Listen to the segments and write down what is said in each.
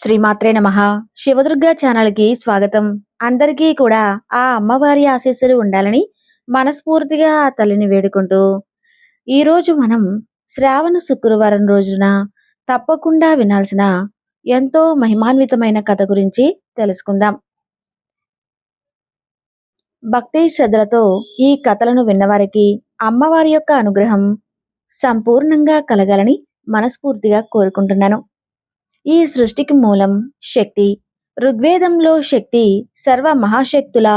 శ్రీమాత్రే నమ. శివదుర్గ ఛానల్కి స్వాగతం. అందరికీ కూడా ఆ అమ్మవారి ఆశీస్సులు ఉండాలని మనస్ఫూర్తిగా ఆ తల్లిని వేడుకుంటూ ఈరోజు మనం శ్రావణ శుక్రవారం రోజున తప్పకుండా వినాల్సిన ఎంతో మహిమాన్వితమైన కథ గురించి తెలుసుకుందాం. భక్తి శ్రద్ధలతో ఈ కథలను విన్నవారికి అమ్మవారి యొక్క అనుగ్రహం సంపూర్ణంగా కలగాలని మనస్ఫూర్తిగా కోరుకుంటున్నాను. ఈ సృష్టికి మూలం శక్తి. ఋగ్వేదంలో శక్తి సర్వ మహాశక్తుల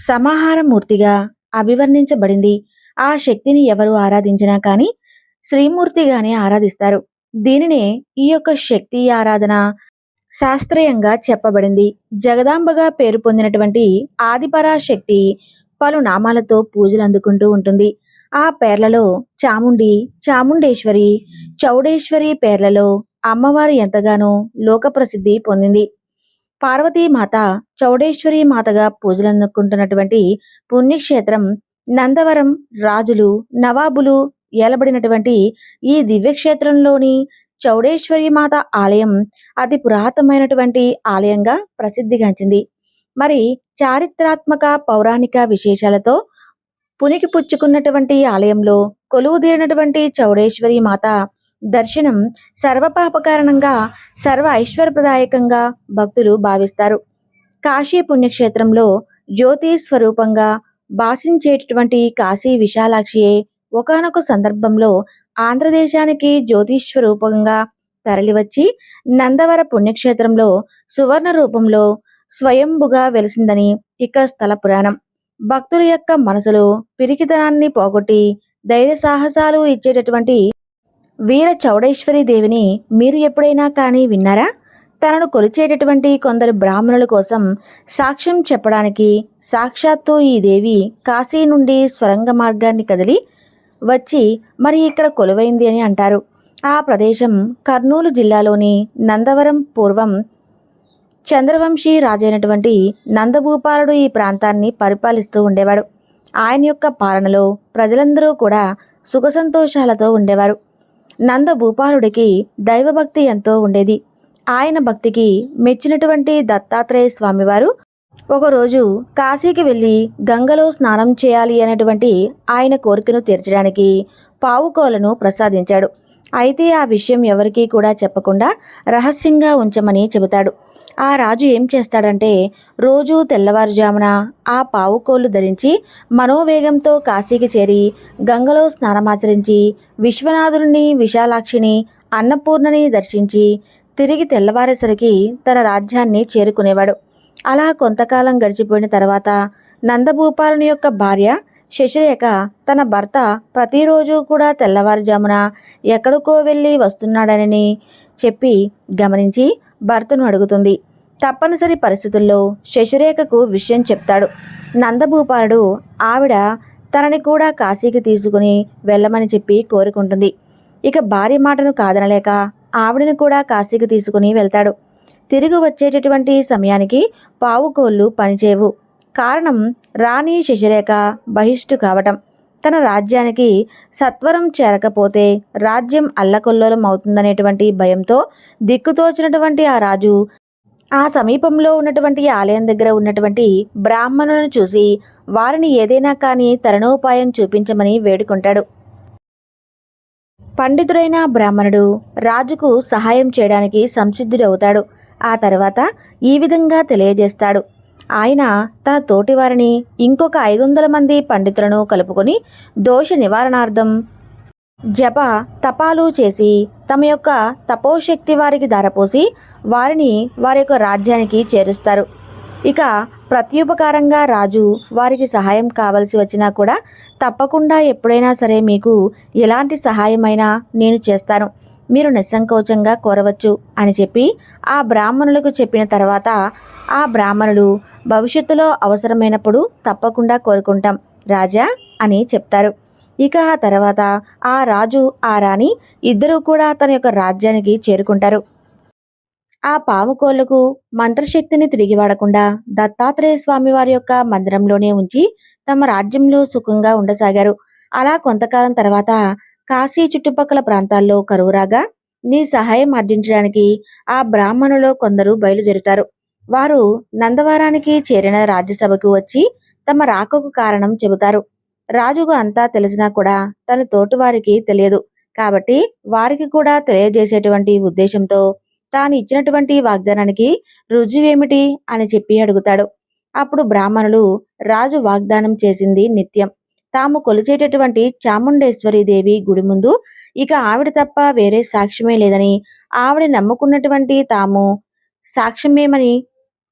సమాహారమూర్తిగా అభివర్ణించబడింది. ఆ శక్తిని ఎవరు ఆరాధించినా కానీ శ్రీమూర్తిగానే ఆరాధిస్తారు. దీనినే ఈ యొక్క శక్తి ఆరాధన శాస్త్రీయంగా చెప్పబడింది. జగదాంబగా పేరు పొందినటువంటి ఆదిపరాశక్తి పలు నామాలతో పూజలు అందుకుంటూ ఉంటుంది. ఆ పేర్లలో చాముండి చాముండేశ్వరి చౌడేశ్వరి పేర్లలో అమ్మవారు ఎంతగానో లోకప్రసిద్ధి పొందింది. పార్వతీమాత చౌడేశ్వరి మాతగా పూజలందుకుంటున్నటువంటి పుణ్యక్షేత్రం నందవరం రాజులు నవాబులు ఏలబడినటువంటి ఈ దివ్యక్షేత్రంలోని చౌడేశ్వరి మాత ఆలయం అతి పురాతనమైనటువంటి ఆలయంగా ప్రసిద్ధిగాంచింది మరి చారిత్రాత్మక పౌరాణిక విశేషాలతో పునికి పుచ్చుకున్నటువంటి ఆలయంలో కొలువుదీరినటువంటి చౌడేశ్వరి మాత దర్శనం సర్వపాప కారణంగా సర్వ ఐశ్వర్యప్రదాయకంగా భక్తులు భావిస్తారు. కాశీ పుణ్యక్షేత్రంలో జ్యోతి స్వరూపంగా భాషించేటటువంటి కాశీ విశాలాక్షియే ఒకనొక సందర్భంలో ఆంధ్రదేశానికి జ్యోతిష్వరూపంగా తరలివచ్చి నందవర పుణ్యక్షేత్రంలో సువర్ణ రూపంలో స్వయంభుగా వెలిసిందని ఇక్కడ స్థల పురాణం. భక్తుల యొక్క మనసులో పిరికితనాన్ని పోగొట్టి ధైర్య సాహసాలు ఇచ్చేటటువంటి వీర చౌడేశ్వరి దేవిని మీరు ఎప్పుడైనా కానీ విన్నారా? తనను కొలిచేటటువంటి కొందరు బ్రాహ్మణుల కోసం సాక్ష్యం చెప్పడానికి సాక్షాత్తు ఈ దేవి కాశీ నుండి స్వరంగ మార్గాన్ని కదిలి వచ్చి మరి ఇక్కడ కొలువైంది అని అంటారు. ఆ ప్రదేశం కర్నూలు జిల్లాలోని నందవరం పూర్వం చంద్రవంశీ రాజైనటువంటి నందభూపాలుడు ఈ ప్రాంతాన్ని పరిపాలిస్తూ ఉండేవాడు. ఆయన యొక్క పాలనలో ప్రజలందరూ కూడా సుఖ సంతోషాలతో ఉండేవారు. నందభూపాలుడికి దైవభక్తి ఎంతో ఉండేది. ఆయన భక్తికి మెచ్చినటువంటి దత్తాత్రేయ స్వామివారు ఒకరోజు కాశీకి వెళ్ళి గంగలో స్నానం చేయాలి అనేటువంటి ఆయన కోరికను తీర్చడానికి పావుకోలను ప్రసాదించాడు. అయితే ఆ విషయం ఎవరికీ కూడా చెప్పకుండా రహస్యంగా ఉంచమని చెబుతాడు. ఆ రాజు ఏం చేస్తాడంటే రోజూ తెల్లవారుజామున ఆ పావుకోళ్ళు ధరించి మనోవేగంతో కాశీకి చేరి గంగలో స్నానమాచరించి విశ్వనాథుడిని విశాలాక్షిని అన్నపూర్ణని దర్శించి తిరిగి తెల్లవారేసరికి తన రాజ్యాన్ని చేరుకునేవాడు. అలా కొంతకాలం గడిచిపోయిన తర్వాత నందభూపాలుని యొక్క భార్య శశిరేఖ తన భర్త ప్రతిరోజు కూడా తెల్లవారుజామున ఎక్కడికో వెళ్ళి వస్తున్నాడని చెప్పి గమనించి భర్తను అడుగుతుంది. తప్పనిసరి పరిస్థితుల్లో శశిరేఖకు విషయం చెప్తాడు. నందభూపాలుడు ఆవిడ తనని కూడా కాశీకి తీసుకుని వెళ్ళమని చెప్పి కోరుకుంటుంది. ఇక భార్య మాటను కాదనలేక ఆవిడని కూడా కాశీకి తీసుకుని వెళ్తాడు. తిరిగి వచ్చేటటువంటి సమయానికి పావుకోళ్ళు పనిచేయవు. కారణం రాణి శశిరేఖ బహిష్టు కావటం. తన రాజ్యానికి సత్వరం చేరకపోతే రాజ్యం అల్లకొల్లోలం అవుతుందనేటువంటి భయంతో దిక్కుతోచినటువంటి ఆ రాజు ఆ సమీపంలో ఉన్నటువంటి ఆలయం దగ్గర ఉన్నటువంటి బ్రాహ్మణులను చూసి వారిని ఏదైనా కానీ తరణోపాయం చూపించమని వేడుకుంటాడు. పండితుడైన బ్రాహ్మణుడు రాజుకు సహాయం చేయడానికి సంసిద్ధుడవుతాడు. ఆ తర్వాత ఈ విధంగా తెలియజేస్తాడు. ఆయన తన తోటివారిని ఇంకొక ఐదు వందల మంది పండితులను కలుపుకొని దోష నివారణార్థం జప తపాలు చేసి తమ యొక్క తపోశక్తి వారికి ధారపోసి వారిని వారి యొక్క రాజ్యానికి చేరుస్తారు. ఇక ప్రత్యుపకారంగా రాజు వారికి సహాయం కావలసి వచ్చినా కూడా తప్పకుండా ఎప్పుడైనా సరే మీకు ఎలాంటి సహాయమైనా నేను చేస్తాను. మీరు నిస్సంకోచంగా కోరవచ్చు అని చెప్పి ఆ బ్రాహ్మణులకు చెప్పిన తర్వాత ఆ బ్రాహ్మణులు భవిష్యత్తులో అవసరమైనప్పుడు తప్పకుండా కోరుకుంటాం రాజా అని చెప్తారు. ఇక ఆ తర్వాత ఆ రాజు ఆ రాణి ఇద్దరూ కూడా తన యొక్క రాజ్యానికి చేరుకుంటారు. ఆ పాముకోళ్ళకు మంత్రశక్తిని తిరిగి వాడకుండా దత్తాత్రేయ స్వామి వారి యొక్క మందిరంలోనే ఉంచి తమ రాజ్యంలో సుఖంగా ఉండసాగారు. అలా కొంతకాలం తర్వాత కాశీ చుట్టుపక్కల ప్రాంతాల్లో కరువు రాగా నీ సహాయం ఆర్జించడానికి ఆ బ్రాహ్మణులో కొందరు బయలుదేరుతారు. వారు నందవారానికి చేరిన రాజ్యసభకు వచ్చి తమ రాకకు కారణం చెబుతారు. రాజుకు అంతా తెలిసినా కూడా తన తోటివారికి తెలియదు. కాబట్టి వారికి కూడా తెలియజేసేటువంటి ఉద్దేశంతో తాను ఇచ్చినటువంటి వాగ్దానానికి రుజువేమిటి అని చెప్పి అడుగుతాడు. అప్పుడు బ్రాహ్మణులు రాజు వాగ్దానం చేసింది నిత్యం. తాము కొలిచేటటువంటి చాముండేశ్వరి దేవి గుడి ముందు ఇక ఆవిడ తప్ప వేరే సాక్ష్యమే లేదని ఆవిడ నమ్ముకున్నటువంటి తాము సాక్ష్యమేమని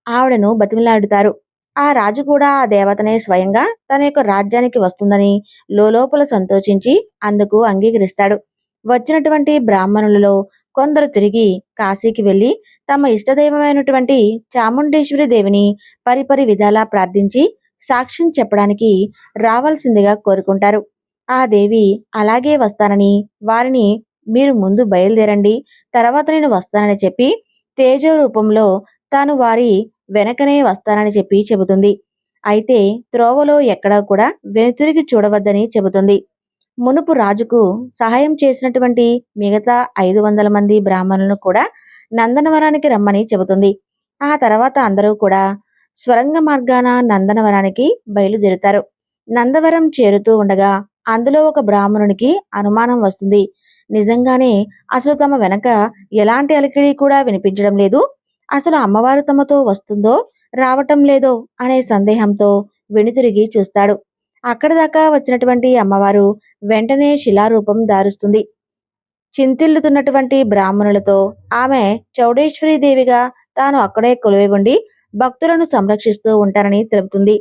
ఆవిడను బతిమిలాడుతారు. ఆ రాజు కూడా ఆ దేవతనే స్వయంగా తన యొక్క రాజ్యానికి వస్తుందని లోపల సంతోషించి అందుకు అంగీకరిస్తాడు. వచ్చినటువంటి బ్రాహ్మణులలో కొందరు తిరిగి కాశీకి వెళ్ళి తమ ఇష్టదైవమైనటువంటి చాముండేశ్వరి దేవిని పరిపరి విధాలా ప్రార్థించి సాక్ష్యం చెప్పడానికి రావాల్సిందిగా కోరుకుంటారు. ఆ దేవి అలాగే వస్తానని వారిని మీరు ముందు బయలుదేరండి తర్వాత నేను వస్తానని చెప్పి తేజో రూపంలో తాను వారి వెనకనే వస్తానని చెప్పి చెబుతుంది. అయితే త్రోవలో ఎక్కడా కూడా వెనుతిరిగి చూడవద్దని చెబుతుంది. మునుపు రాజుకు సహాయం చేసినటువంటి మిగతా ఐదు వందల మంది బ్రాహ్మణులను కూడా నందనవనానికి రమ్మని చెబుతుంది. ఆ తర్వాత అందరూ కూడా స్వరంగ మార్గాన నందనవనానికి బయలుదేరుతారు. నందవరం చేరుతూ ఉండగా అందులో ఒక బ్రాహ్మణునికి అనుమానం వస్తుంది. నిజంగానే అసలు తమ వెనక ఎలాంటి అలికిడి కూడా వినిపించడం లేదు. అసలు అమ్మవారు తమతో వస్తుందో రావటం లేదో అనే సందేహంతో వెనుతిరిగి చూస్తాడు. అక్కడ దాకా వచ్చినటువంటి అమ్మవారు వెంటనే శిలారూపం దారుస్తుంది చింతిల్లుతున్నటువంటి బ్రాహ్మణులతో ఆమె చౌడేశ్వరి దేవిగా తాను అక్కడే కొలువై ఉండి భక్తులను సంరక్షిస్తూ ఉంటారని తెలుపుతుంది.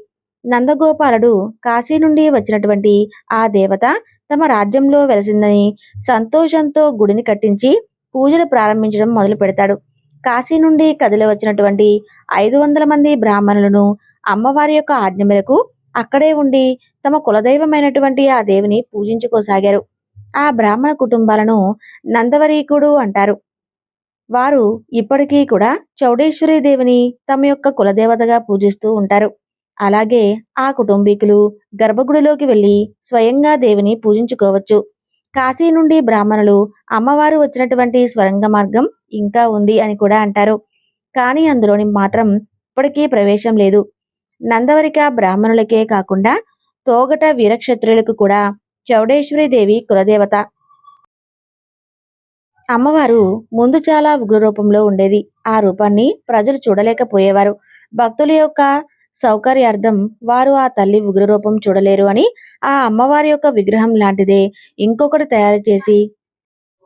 నందగోపాలుడు కాశీ నుండి వచ్చినటువంటి ఆ దేవత తమ రాజ్యంలో వెలసిందని సంతోషంతో గుడిని కట్టించి పూజలు ప్రారంభించడం మొదలు పెడతాడు కాశీ నుండి కదిలి వచ్చినటువంటి ఐదు వందల మంది బ్రాహ్మణులను అమ్మవారి యొక్క ఆజ్ఞ మేరకు అక్కడే ఉండి తమ కులదైవమైనటువంటి ఆ దేవిని పూజించుకోసాగారు. ఆ బ్రాహ్మణ కుటుంబాలను నందవరీకుడు అంటారు. వారు ఇప్పటికీ కూడా చౌడేశ్వరి దేవిని తమ యొక్క కులదేవతగా పూజిస్తూ ఉంటారు. అలాగే ఆ కుటుంబీకులు గర్భగుడిలోకి వెళ్ళి స్వయంగా దేవిని పూజించుకోవచ్చు. కాశీ నుండి బ్రాహ్మణులు అమ్మవారు వచ్చినటువంటి స్వరంగ మార్గం ఇంకా ఉంది అని కూడా అంటారు. కానీ అందులోని మాత్రం ఇప్పటికీ ప్రవేశం లేదు. నందవరిక బ్రాహ్మణులకే కాకుండా తోగట వీరక్షత్రులకు కూడా చౌడేశ్వరి దేవి కులదేవత. అమ్మవారు ముందు చాలా ఉగ్ర రూపంలో ఉండేది. ఆ రూపాన్ని ప్రజలు చూడలేకపోయేవారు. భక్తుల యొక్క సౌకర్యార్థం వారు ఆ తల్లి ఉగ్ర రూపం చూడలేరు అని ఆ అమ్మవారి యొక్క విగ్రహం లాంటిదే ఇంకొకటి తయారు చేసి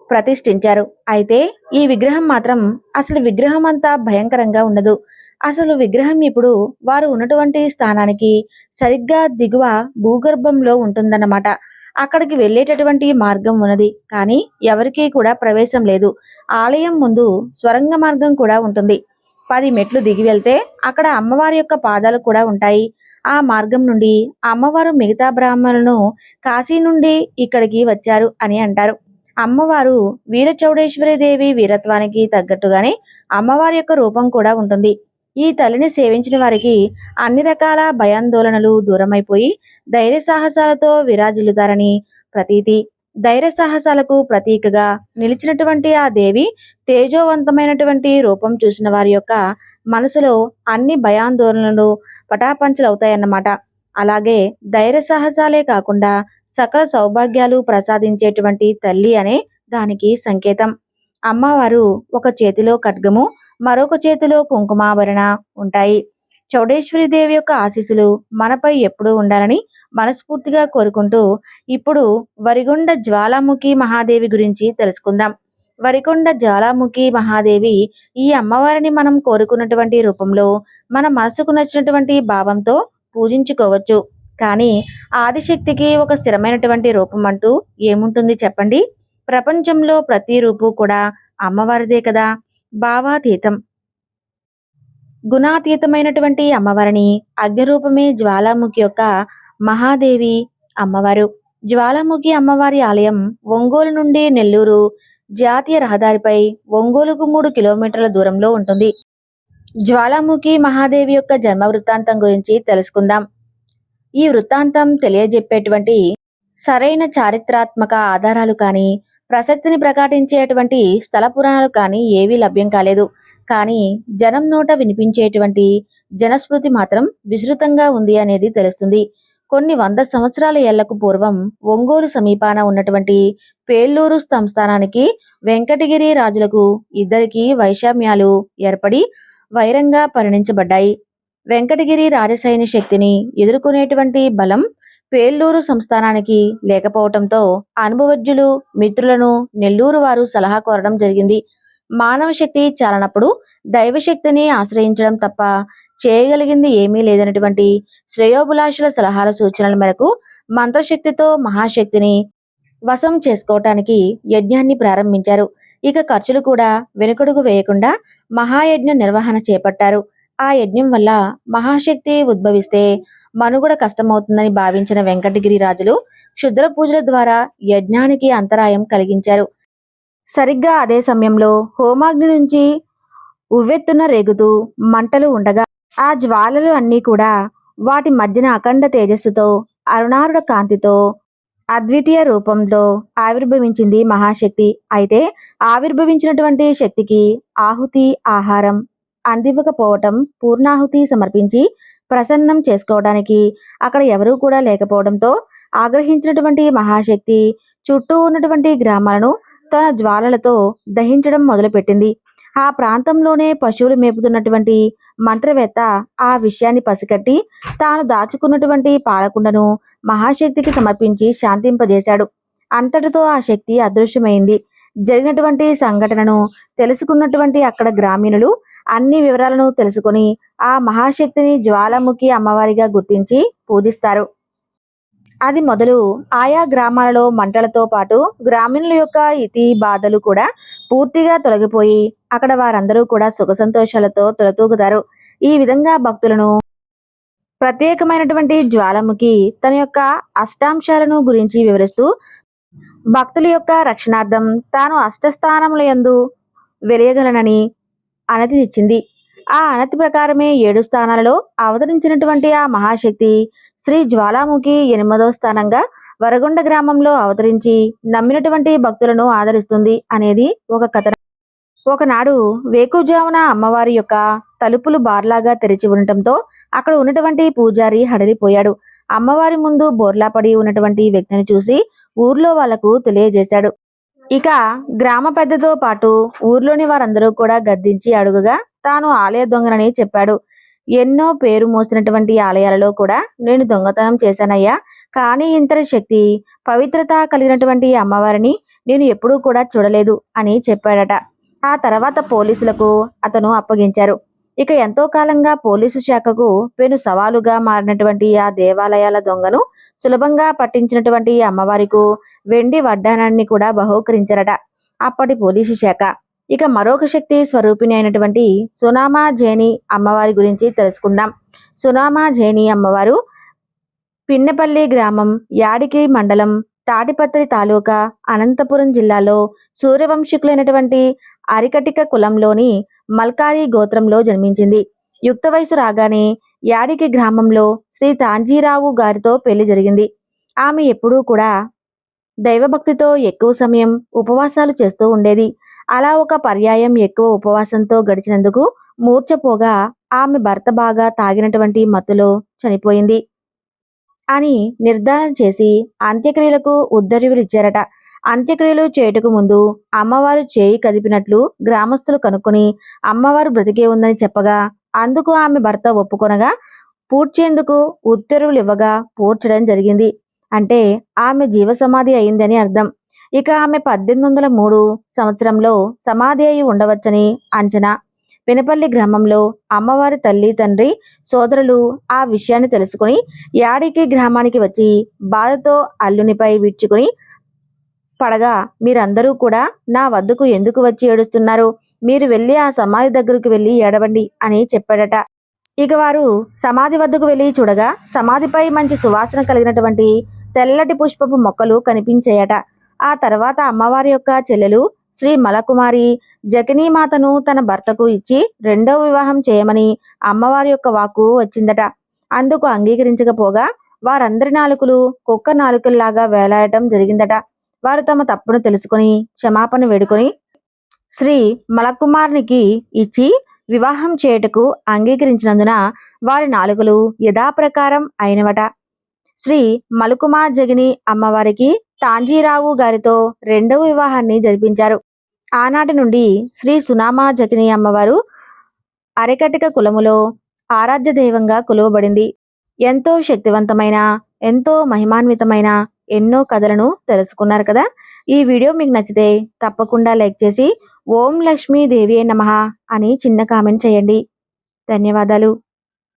ప్రతిష్ఠించారు. అయితే ఈ విగ్రహం మాత్రం అసలు విగ్రహం అంతా భయంకరంగా ఉండదు. అసలు విగ్రహం ఇప్పుడు వారు ఉన్నటువంటి స్థానానికి సరిగ్గా దిగువ భూగర్భంలో ఉంటుందన్నమాట. అక్కడికి వెళ్ళేటటువంటి మార్గం ఉన్నది. కానీ ఎవరికీ కూడా ప్రవేశం లేదు. ఆలయం ముందు స్వరంగ మార్గం కూడా ఉంటుంది. పది మెట్లు దిగి వెళ్తే అక్కడ అమ్మవారి యొక్క పాదాలు కూడా ఉంటాయి. ఆ మార్గం నుండి అమ్మవారు మిగతా బ్రాహ్మణులను కాశీ నుండి ఇక్కడికి వచ్చారు అని అంటారు. అమ్మవారు వీరచౌడేశ్వరి దేవి వీరత్వానికి తగ్గట్టుగానే అమ్మవారి యొక్క రూపం కూడా ఉంటుంది. ఈ తల్లిని సేవించిన వారికి అన్ని రకాల భయాందోళనలు దూరమైపోయి ధైర్య సాహసాలతో విరాజిల్లుతారని ప్రతీతి. ధైర్య సాహసాలకు ప్రతీకగా నిలిచినటువంటి ఆ దేవి తేజోవంతమైనటువంటి రూపం చూసిన వారి యొక్క మనసులో అన్ని భయాందోళనలు పటాపంచలవుతాయన్నమాట. అలాగే ధైర్య సాహసాలే కాకుండా సకల సౌభాగ్యాలు ప్రసాదించేటువంటి తల్లి అనే దానికి సంకేతం. అమ్మవారు ఒక చేతిలో ఖడ్గము మరొక చేతిలో కుంకుమాభరణ ఉంటాయి. చౌడేశ్వరి దేవి యొక్క ఆశీస్సులు మనపై ఎప్పుడూ ఉండాలని మనస్ఫూర్తిగా కోరుకుంటూ ఇప్పుడు వరిగొండ జ్వాలాముఖి మహాదేవి గురించి తెలుసుకుందాం. వరికొండ జ్వాలాముఖి మహాదేవి ఈ అమ్మవారిని మనం కోరుకున్నటువంటి రూపంలో మన మనసుకు నచ్చినటువంటి భావంతో పూజించుకోవచ్చు. కానీ ఆదిశక్తికి ఒక స్థిరమైనటువంటి రూపం అంటూ ఏముంటుంది చెప్పండి? ప్రపంచంలో ప్రతి రూపు కూడా అమ్మవారిదే కదా? భావాతీతం. గుణాతీతమైనటువంటి అమ్మవారిని అగ్నిరూపమే జ్వాలాముఖి యొక్క మహాదేవి అమ్మవారు. జ్వాలాముఖి అమ్మవారి ఆలయం ఒంగోలు నుండి నెల్లూరు జాతీయ రహదారిపై ఒంగోలుకు మూడు కిలోమీటర్ల దూరంలో ఉంటుంది. జ్వాలాముఖి మహాదేవి యొక్క జన్మ వృత్తాంతం గురించి తెలుసుకుందాం. ఈ వృత్తాంతం తెలియజెప్పేటువంటి సరైన చారిత్రాత్మక ఆధారాలు కానీ ప్రసక్తిని ప్రకటించేటువంటి స్థల పురాణాలు కానీ ఏవీ లభ్యం కాలేదు. కానీ జనం నోట వినిపించేటువంటి జనస్మృతి మాత్రం విస్తృతంగా ఉంది అనేది తెలుస్తుంది. కొన్ని వంద సంవత్సరాల ఏళ్ళకు పూర్వం ఒంగోలు సమీపాన ఉన్నటువంటి పేలూరు సంస్థానానికి వెంకటగిరి రాజులకు ఇద్దరికి వైషమ్యాలు ఏర్పడి వైరంగా పరిణించబడ్డాయి. వెంకటగిరి రాజసైన్య శక్తిని ఎదుర్కొనేటువంటి బలం పేల్లూరు సంస్థానానికి లేకపోవటంతో అనుభవజ్ఞులు మిత్రులను నెల్లూరు వారు సలహా కోరడం జరిగింది. మానవ శక్తి చాలనప్పుడు దైవశక్తిని ఆశ్రయించడం తప్ప చేయగలిగింది ఏమీ లేదన్నటువంటి శ్రేయోభిలాషుల సలహాల సూచనల మేరకు మంత్రశక్తితో మహాశక్తిని వశం చేసుకోవటానికి యజ్ఞాన్ని ప్రారంభించారు. ఇక ఖర్చులు కూడా వెనుకడుగు వేయకుండా మహాయజ్ఞ నిర్వహణ చేపట్టారు. ఆ యజ్ఞం వల్ల మహాశక్తి ఉద్భవిస్తే మనుగడ కష్టమవుతుందని భావించిన వెంకటగిరి రాజులు క్షుద్ర పూజల ద్వారా యజ్ఞానికి అంతరాయం కలిగించారు. సరిగ్గా అదే సమయంలో హోమాగ్ని నుంచి ఉవ్వెత్తున రేగుతూ మంటలు ఉండగా ఆ జ్వాలలు అన్నీ కూడా వాటి మధ్యన అఖండ తేజస్సుతో అరుణారుడ కాంతితో అద్వితీయ రూపంలో ఆవిర్భవించింది మహాశక్తి. అయితే ఆవిర్భవించినటువంటి శక్తికి ఆహుతి ఆహారం అందివ్వకపోవటం పూర్ణాహుతి సమర్పించి ప్రసన్నం చేసుకోవడానికి అక్కడ ఎవరూ కూడా లేకపోవడంతో ఆగ్రహించినటువంటి మహాశక్తి చుట్టూ ఉన్నటువంటి గ్రామాలను తన జ్వాలలతో దహించడం మొదలుపెట్టింది. ఆ ప్రాంతంలోనే పశువులు మేపుతున్నటువంటి మంత్రవేత్త ఆ విషయాన్ని పసికట్టి తాను దాచుకున్నటువంటి పాలకుండను మహాశక్తికి సమర్పించి శాంతింపజేశాడు. అంతటితో ఆ శక్తి అదృశ్యమైంది. జరిగినటువంటి సంఘటనను తెలుసుకున్నటువంటి అక్కడ గ్రామీణులు అన్ని వివరాలను తెలుసుకొని ఆ మహాశక్తిని జ్వాలాముఖి అమ్మవారిగా గుర్తించి పూజిస్తారు. అది మొదలు ఆయా గ్రామాలలో మంటలతో పాటు గ్రామీణుల యొక్క ఇతి బాధలు కూడా పూర్తిగా తొలగిపోయి అక్కడ వారందరూ కూడా సుఖ సంతోషాలతో తొలతూగుతారు. ఈ విధంగా భక్తులను ప్రత్యేకమైనటువంటి జ్వాలాముఖి తన యొక్క అష్టాంశాలను గురించి వివరిస్తూ భక్తుల యొక్క రక్షణార్థం తాను అష్టస్థానముల యందు వెలియగలనని అనతినిచ్చింది. ఆ అనతి ప్రకారమే ఏడు స్థానాలలో అవతరించినటువంటి ఆ మహాశక్తి శ్రీ జ్వాలాముఖి ఎనిమిదో స్థానంగా వరగొండ గ్రామంలో అవతరించి నమ్మినటువంటి భక్తులను ఆదరిస్తుంది అనేది ఒక కథ ఒకనాడు వేకుజామున అమ్మవారి యొక్క తలుపులు బార్లాగా తెరిచి ఉండటంతో అక్కడ ఉన్నటువంటి పూజారి హడలిపోయాడు. అమ్మవారి ముందు బోర్లా పడి ఉన్నటువంటి వ్యక్తిని చూసి ఊర్లో వాళ్ళకు తెలియజేశాడు. ఇక గ్రామ పెద్దతో పాటు ఊర్లోని వారందరూ కూడా గద్దించి అడుగుగా తాను ఆలయ దొంగనని చెప్పాడు. ఎన్నో పేరు మోసినటువంటి ఆలయాలలో కూడా నేను దొంగతనం చేశానయ్యా. కానీ ఇంతటి శక్తి పవిత్రత కలిగినటువంటి అమ్మవారిని నేను ఎప్పుడూ కూడా చూడలేదు అని చెప్పాడట. ఆ తర్వాత పోలీసులకు అతను అప్పగించారు. ఇక ఎంతో కాలంగా పోలీసు శాఖకు పెను సవాలుగా మారినటువంటి ఆ దేవాలయాల దొంగను సులభంగా పట్టించినటువంటి అమ్మవారికు వెండి వడ్డానాన్ని కూడా బహూకరించారట అప్పటి పోలీసు శాఖ. ఇక మరొక శక్తి స్వరూపిణి అయినటువంటి సునామా జైని అమ్మవారి గురించి తెలుసుకుందాం. సునామా జైని అమ్మవారు పిన్నపల్లి గ్రామం యాడికి మండలం తాటిపత్రి తాలూకా అనంతపురం జిల్లాలో సూర్యవంశీకులైనటువంటి అరికటిక కులంలోని మల్కారి గోత్రంలో జన్మించింది. యుక్త వయసు రాగానే యాడికి గ్రామంలో శ్రీ తాంజీరావు గారితో పెళ్ళి జరిగింది. ఆమె ఎప్పుడూ కూడా దైవభక్తితో ఎక్కువ సమయం ఉపవాసాలు చేస్తూ ఉండేది. అలా ఒక పర్యాయం ఎక్కువ ఉపవాసంతో గడిచినందుకు మూర్చపోగా ఆమె భర్త బాగా తాగినటువంటి మత్తులో చనిపోయింది అని నిర్ధారణ చేసి అంత్యక్రియలకు ఉద్దరివులిచ్చారట అంత్యక్రియలు చేయుటకు ముందు అమ్మవారు చేయి కదిపినట్లు గ్రామస్తులు కనుక్కొని అమ్మవారు బ్రతికే ఉందని చెప్పగా అందుకు ఆమె భర్త ఒప్పుకొనగా పూడ్చేందుకు ఉత్తర్వులు ఇవ్వగా పూడ్చడం జరిగింది. అంటే ఆమె జీవ సమాధి అయిందని అర్థం. ఇక ఆమె పద్దెనిమిది వందల మూడు సంవత్సరంలో సమాధి అయి ఉండవచ్చని అంచనా. పినపల్లి గ్రామంలో అమ్మవారి తల్లి తండ్రి సోదరులు ఆ విషయాన్ని తెలుసుకుని యాడికి గ్రామానికి వచ్చి బాధతో అల్లునిపై విడ్చుకుని పడగా మీరందరూ కూడా నా వద్దకు ఎందుకు వచ్చి ఏడుస్తున్నారు? మీరు వెళ్ళి ఆ సమాధి దగ్గరకు వెళ్ళి ఏడవండి అని చెప్పాడట. ఇక వారు సమాధి వద్దకు వెళ్ళి చూడగా సమాధిపై మంచి సువాసన కలిగినటువంటి తెల్లటి పుష్పపు మొక్కలు కనిపించాయట. ఆ తర్వాత అమ్మవారి యొక్క చెల్లెలు శ్రీ మలకుమారి జకినీమాతను తన భర్తకు ఇచ్చి రెండవ వివాహం చేయమని అమ్మవారి యొక్క వాక్కు వచ్చిందట. అందుకు అంగీకరించకపోగా వారందరి నాలుకలు కుక్క నాలుకల్లాగా వేలాడటం జరిగిందట. వారు తమ తప్పును తెలుసుకొని క్షమాపణ వేడుకొని శ్రీ మలకుమార్నికి ఇచ్చి వివాహం చేయుటకు అంగీకరించినందున వారి నాలుగులు యథాప్రకారం అయినవట. శ్రీ మలుకుమార్ జగిని అమ్మవారికి తాంజీరావు గారితో రెండవ వివాహాన్ని జరిపించారు. ఆనాటి నుండి శ్రీ సునామా జగిని అమ్మవారు అరెకటిక కులములో ఆరాధ్య దైవంగా కొలువబడింది. ఎంతో శక్తివంతమైన ఎంతో మహిమాన్వితమైన ఎన్నో కథలను తెలుసుకున్నారు కదా? ఈ వీడియో మీకు నచ్చితే తప్పకుండా లైక్ చేసి ఓం లక్ష్మీ దేవి నమః అని చిన్న కామెంట్ చేయండి. ధన్యవాదాలు.